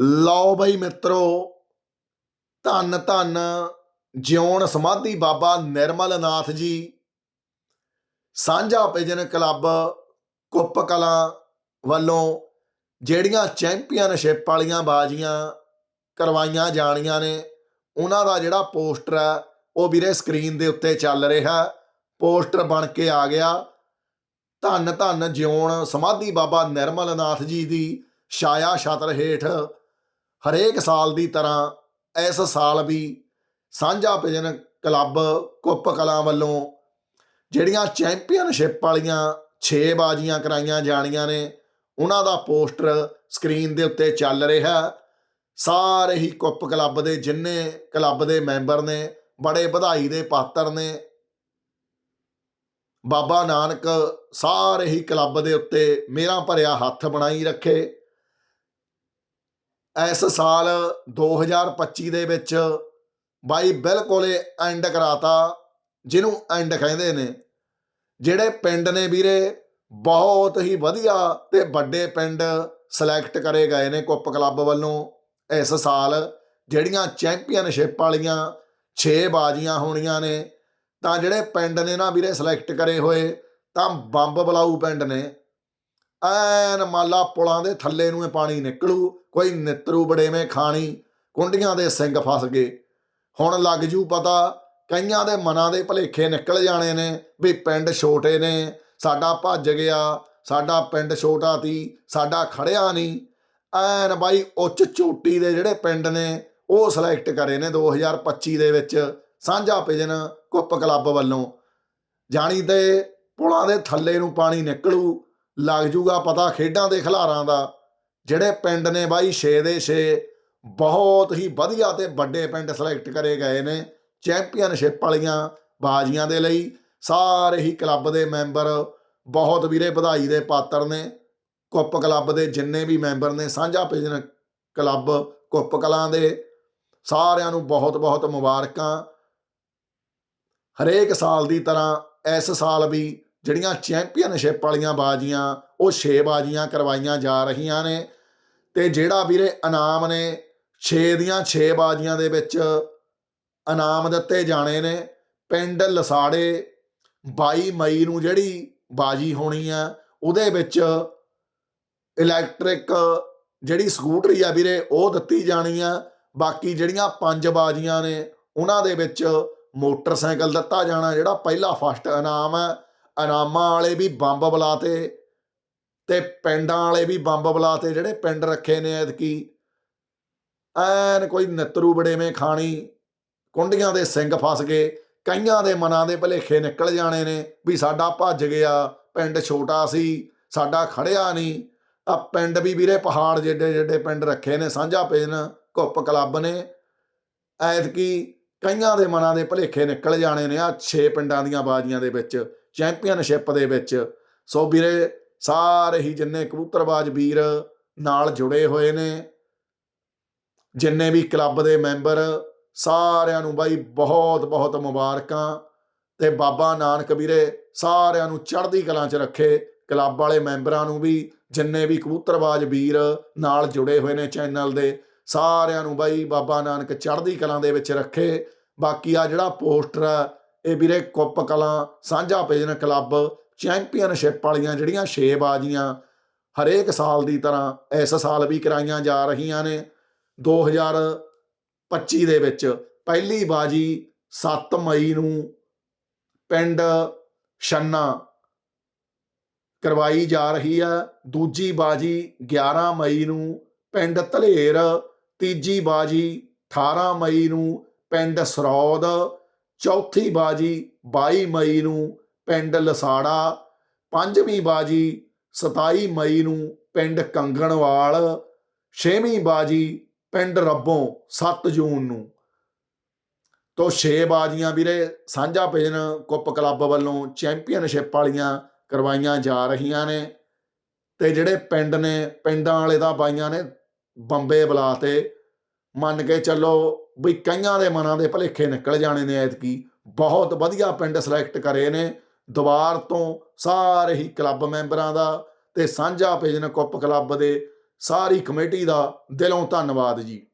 ਲਓ ਬਈ ਮਿੱਤਰੋ, ਧੰਨ ਧੰਨ ਜਿਉਣ ਸਮਾਧੀ ਬਾਬਾ ਨਿਰਮਲ ਨਾਥ ਜੀ। ਸਾਂਝਾ ਪਿਜਨ ਕਲੱਬ ਕੁੱਪ ਕਲਾਂ ਵੱਲੋਂ ਜਿਹੜੀਆਂ ਚੈਂਪੀਅਨਸ਼ਿਪ ਵਾਲੀਆਂ ਬਾਜ਼ੀਆਂ ਕਰਵਾਈਆਂ ਜਾਣੀਆਂ ਨੇ, ਉਹਨਾਂ ਦਾ ਜਿਹੜਾ ਪੋਸਟਰ ਹੈ, ਉਹ ਵੀਰੇ ਸਕਰੀਨ ਦੇ ਉੱਤੇ ਚੱਲ ਰਿਹਾ। ਪੋਸਟਰ ਬਣ ਕੇ ਆ ਗਿਆ। ਧੰਨ ਧੰਨ ਜਿਉਣ ਸਮਾਧੀ ਬਾਬਾ ਨਿਰਮਲ ਨਾਥ ਜੀ ਦੀ ਛਾਇਆ ਛਤਰ ਹੇਠ ਹਰੇਕ ਸਾਲ ਦੀ ਤਰ੍ਹਾਂ ਇਸ ਸਾਲ ਵੀ ਸਾਂਝਾ ਭਜਨ ਕਲੱਬ ਕੁੱਪ ਕਲਾਂ ਵੱਲੋਂ ਜਿਹੜੀਆਂ ਚੈਂਪੀਅਨਸ਼ਿਪ ਵਾਲੀਆਂ 6 ਬਾਜ਼ੀਆਂ ਕਰਾਈਆਂ ਜਾਣੀਆਂ ਨੇ, ਉਹਨਾਂ ਦਾ ਪੋਸਟਰ ਸਕਰੀਨ ਦੇ ਉੱਤੇ ਚੱਲ ਰਿਹਾ ਸਾਰੇ ਹੀ ਕੁੱਪ ਕਲੱਬ ਦੇ ਜਿੰਨੇ ਕਲੱਬ ਦੇ ਮੈਂਬਰ ਨੇ, ਬੜੇ ਵਧਾਈ ਦੇ ਪਾਤਰ ਨੇ। ਬਾਬਾ ਨਾਨਕ ਸਾਰੇ ਹੀ ਕਲੱਬ ਦੇ ਉੱਤੇ ਮੇਰਾ ਭਰਿਆ ਹੱਥ ਬਣਾਈ ਰੱਖੇ। ਇਸ ਸਾਲ 2025 ਦੇ ਵਿੱਚ ਬਾਈ ਬਿਲਕੁਲ ਐਂਡ ਕਰਾਤਾ, ਜਿਹਨੂੰ ਐਂਡ ਕਹਿੰਦੇ ਨੇ। ਜਿਹੜੇ ਪਿੰਡ ਨੇ ਵੀਰੇ, ਬਹੁਤ ਹੀ ਵਧੀਆ ਤੇ ਵੱਡੇ ਪਿੰਡ ਸਿਲੈਕਟ ਕਰੇ ਗਏ ਨੇ ਕੁੱਪ ਕਲੱਬ ਵੱਲੋਂ ਇਸ ਸਾਲ। ਜਿਹੜੀਆਂ ਚੈਂਪੀਅਨਸ਼ਿਪ ਵਾਲੀਆਂ 6 ਬਾਜ਼ੀਆਂ ਹੋਣੀਆਂ ਨੇ, ਤਾਂ ਜਿਹੜੇ ਪਿੰਡ ਨੇ ਨਾ ਵੀਰੇ ਸਿਲੈਕਟ ਕਰੇ ਹੋਏ, ਤਾਂ ਬੰਬ ਬਲਾਊ ਪਿੰਡ ਨੇ। ਐਨ ਮਾਲਾ ਪੁਲਾਂ ਦੇ ਥੱਲੇ ਨੂੰ ਇਹ ਪਾਣੀ ਨਿਕਲੂ ਕੋਈ ਨਿਤਰੂ ਬੜੇਵੇਂ ਖਾਣੀ, ਕੁੰਡੀਆਂ ਦੇ ਸਿੰਘ ਫਸ ਗਏ। ਹੁਣ ਲੱਗ ਜੂ ਪਤਾ, ਕਈਆਂ ਦੇ ਮਨਾਂ ਦੇ ਭਲੇਖੇ ਨਿਕਲ ਜਾਣੇ ਨੇ ਵੀ ਪਿੰਡ ਛੋਟੇ ਨੇ, ਸਾਡਾ ਭੱਜ ਗਿਆ, ਸਾਡਾ ਪਿੰਡ ਛੋਟਾ ਤੀ ਸਾਡਾ ਖੜਿਆ ਨਹੀਂ। ਐਨ ਬਾਈ ਉੱਚ ਚੋਟੀ ਦੇ ਜਿਹੜੇ ਪਿੰਡ ਨੇ, ਉਹ ਸਿਲੈਕਟ ਕਰੇ ਨੇ 2025 ਦੇ ਵਿੱਚ, ਸਾਂਝਾ ਪਿਜਨ ਕੁੱਪ ਕਲੱਬ ਵੱਲੋਂ। ਜਾਣੀ ਤੇ ਪੁਲਾਂ ਦੇ ਥੱਲੇ ਨੂੰ ਪਾਣੀ ਨਿਕਲੂ, ਲੱਗ ਜੂਗਾ ਪਤਾ ਖੇਡਾਂ ਦੇ ਖਿਲਾਰਾਂ ਦਾ। ਜਿਹੜੇ ਪਿੰਡ ਨੇ ਬਾਈ 6 ਦੇ 6 ਬਹੁਤ ਹੀ ਵਧੀਆ ਤੇ ਵੱਡੇ ਪਿੰਡ ਸਿਲੈਕਟ ਕਰੇ ਗਏ ਨੇ ਚੈਂਪੀਅਨਸ਼ਿਪ ਵਾਲੀਆਂ ਬਾਜ਼ੀਆਂ ਦੇ ਲਈ, ਸਾਰੇ ਹੀ ਕਲੱਬ ਦੇ ਮੈਂਬਰ ਬਹੁਤ ਵੀਰੇ ਵਧਾਈ ਦੇ ਪਾਤਰ ਨੇ, ਕੁੱਪ ਕਲੱਬ ਦੇ ਜਿੰਨੇ ਵੀ ਮੈਂਬਰ ਨੇ, ਸਾਂਝਾ ਪਿਜਨ ਕਲੱਬ ਕੁੱਪ ਕਲਾਂ ਦੇ, ਸਾਰਿਆਂ ਨੂੰ ਬਹੁਤ ਬਹੁਤ ਮੁਬਾਰਕਾਂ। ਹਰੇਕ ਸਾਲ ਦੀ ਤਰ੍ਹਾਂ ਇਸ ਸਾਲ ਵੀ ਜਿਹੜੀਆਂ ਚੈਂਪੀਅਨਸ਼ਿਪ ਵਾਲੀਆਂ ਬਾਜ਼ੀਆਂ, ਉਹ 6 ਬਾਜ਼ੀਆਂ ਕਰਵਾਈਆਂ ਜਾ ਰਹੀਆਂ ਨੇ ਤੇ ਜਿਹੜਾ ਵੀਰੇ ਇਨਾਮ ਨੇ 6 ਦੀਆਂ 6 ਬਾਜ਼ੀਆਂ ਦੇ ਵਿੱਚ ਇਨਾਮ ਦਿੱਤੇ ਜਾਣੇ ਨੇ, ਪਿੰਡ ਲਸਾੜੇ 22 ਮਈ ਨੂੰ ਜਿਹੜੀ ਬਾਜੀ ਹੋਣੀ ਆ, ਉਹਦੇ ਵਿੱਚ ਇਲੈਕਟ੍ਰਿਕ ਜਿਹੜੀ ਸਕੂਟਰੀ ਆ ਵੀਰੇ, ਉਹ ਦਿੱਤੀ ਜਾਣੀ ਆ। ਬਾਕੀ ਜਿਹੜੀਆਂ ਪੰਜ ਬਾਜ਼ੀਆਂ ਨੇ, ਉਹਨਾਂ ਦੇ ਵਿੱਚ ਮੋਟਰਸਾਈਕਲ ਦਿੱਤਾ ਜਾਣਾ, ਜਿਹੜਾ ਪਹਿਲਾ ਫਸਟ ਇਨਾਮ ਹੈ ਇਨਾਮਾਂ ਵਾਲੇ ਵੀ ਬੰਬ ਬੁਲਾਤੇ। ਤੇ ਪਿੰਡਾਂ ਵਾਲੇ ਵੀ ਬੰਬ ਬੁਲਾਤੇ, ਜਿਹੜੇ ਪਿੰਡ ਰੱਖੇ ਨੇ ਐਤਕੀ। ਐਨ ਕੋਈ ਨਤਰੂ ਬੜੇਵੇਂ ਖਾਣੀ, ਕੁੰਡੀਆਂ ਦੇ ਸਿੰਘ ਫਸ ਗਏ, ਕਈਆਂ ਦੇ ਮਨਾਂ ਦੇ ਭਲੇਖੇ ਨਿਕਲ ਜਾਣੇ ਨੇ, ਵੀ ਸਾਡਾ ਭੱਜ ਗਿਆ, ਪਿੰਡ ਛੋਟਾ ਸੀ, ਸਾਡਾ ਖੜਿਆ ਨਹੀਂ ਆ ਪਿੰਡ ਵੀ ਵੀਰੇ ਪਹਾੜ ਜਿੱਡੇ ਜਿੱਡੇ ਪਿੰਡ ਰੱਖੇ ਨੇ, ਸਾਂਝਾ ਪੇਨ ਕੁੱਪ ਕਲੱਬ ਨੇ। ਐਤਕੀ ਕਈਆਂ ਦੇ ਮਨਾਂ ਦੇ ਭਲੇਖੇ ਨਿਕਲ ਜਾਣੇ ਨੇ, ਆ 6 ਪਿੰਡਾਂ ਦੀਆਂ ਬਾਜ਼ੀਆਂ ਦੇ ਵਿੱਚ, ਚੈਂਪੀਅਨਸ਼ਿਪ ਦੇ ਵਿੱਚ। ਸੋ ਵੀਰੇ ਸਾਰੇ ਹੀ ਜਿੰਨੇ ਕਬੂਤਰਬਾਜ਼ ਵੀਰ ਨਾਲ ਜੁੜੇ ਹੋਏ ਨੇ, ਜਿੰਨੇ ਵੀ ਕਲੱਬ ਦੇ ਮੈਂਬਰ, ਸਾਰਿਆਂ ਨੂੰ ਬਾਈ ਬਹੁਤ ਬਹੁਤ ਮੁਬਾਰਕਾਂ ਤੇ ਬਾਬਾ ਨਾਨਕ ਵੀਰੇ ਸਾਰਿਆਂ ਨੂੰ ਚੜ੍ਹਦੀ ਕਲਾਂ 'ਚ ਰੱਖੇ, ਕਲੱਬ ਵਾਲੇ ਮੈਂਬਰਾਂ ਨੂੰ ਵੀ, ਜਿੰਨੇ ਵੀ ਕਬੂਤਰਬਾਜ਼ ਵੀਰ ਨਾਲ ਜੁੜੇ ਹੋਏ ਨੇ ਚੈਨਲ ਦੇ, ਸਾਰਿਆਂ ਨੂੰ ਬਾਈ ਬਾਬਾ ਨਾਨਕ ਚੜ੍ਹਦੀ ਕਲਾਂ ਦੇ ਵਿੱਚ ਰੱਖੇ। ਬਾਕੀ ਆ ਜਿਹੜਾ ਪੋਸਟਰ ਆ, ਇਹ ਵੀਰੇ ਕੁੱਪ ਕਲਾਂ ਸਾਂਝਾ ਪੇਜਨ ਕਲੱਬ ਚੈਂਪੀਅਨਸ਼ਿਪ ਵਾਲੀਆਂ ਜਿਹੜੀਆਂ 6 ਬਾਜ਼ੀਆਂ ਹਰੇਕ ਸਾਲ ਦੀ ਤਰ੍ਹਾਂ ਇਸ ਸਾਲ ਵੀ ਕਰਾਈਆਂ ਜਾ ਰਹੀਆਂ ਨੇ। 2025 ਦੇ ਵਿੱਚ ਪਹਿਲੀ ਬਾਜੀ 7 ਮਈ ਨੂੰ ਪਿੰਡ ਛੰਨਾ ਕਰਵਾਈ ਜਾ ਰਹੀ ਹੈ। ਦੂਜੀ ਬਾਜੀ 11 ਮਈ ਨੂੰ ਪਿੰਡ ਧਲੇਰ, ਤੀਜੀ ਬਾਜੀ 18 ਮਈ ਨੂੰ ਪਿੰਡ ਸਰੌਦ, ਚੌਥੀ ਬਾਜੀ 22 ਮਈ ਨੂੰ ਪਿੰਡ ਲਸਾੜਾ, ਪੰਜਵੀਂ ਬਾਜੀ 27 ਮਈ ਨੂੰ ਪਿੰਡ ਕੰਗਣਵਾਲ, ਛੇਵੀਂ ਬਾਜੀ ਪਿੰਡ ਰੱਬੋਂ 7 ਜੂਨ ਨੂੰ। ਤੋਂ 6 ਬਾਜੀਆਂ ਵੀਰੇ ਸਾਂਝਾ ਪੇਨ ਕੁੱਪ ਕਲੱਬ ਵੱਲੋਂ ਚੈਂਪੀਅਨਸ਼ਿਪ ਵਾਲੀਆਂ ਕਰਵਾਈਆਂ ਜਾ ਰਹੀਆਂ ਨੇ ਤੇ ਜਿਹੜੇ ਪਿੰਡ ਨੇ, ਪਿੰਡਾਂ ਵਾਲੇ ਦਾ ਬਾਈਆਂ ਨੇ ਬੰਬੇ ਬੁਲਾ 'ਤੇ ਮੰਨ ਕੇ ਚੱਲੋ ਵੀ ਕਈਆਂ ਦੇ ਮਨਾਂ ਦੇ ਭਲੇਖੇ ਨਿਕਲ ਜਾਣੇ ਨੇ ਐਤਕੀ। ਬਹੁਤ ਵਧੀਆ ਪਿੰਡ ਸਿਲੈਕਟ ਕਰੇ ਨੇ। ਦੁਬਾਰ ਤੋਂ ਸਾਰੇ ਹੀ ਕਲੱਬ ਮੈਂਬਰਾਂ ਦਾ ਤੇ ਸਾਂਝਾ ਪੇਜਨ ਕੁੱਪ ਕਲੱਬ ਦੇ ਸਾਰੀ ਕਮੇਟੀ ਦਾ ਦਿਲੋਂ ਧੰਨਵਾਦ ਜੀ।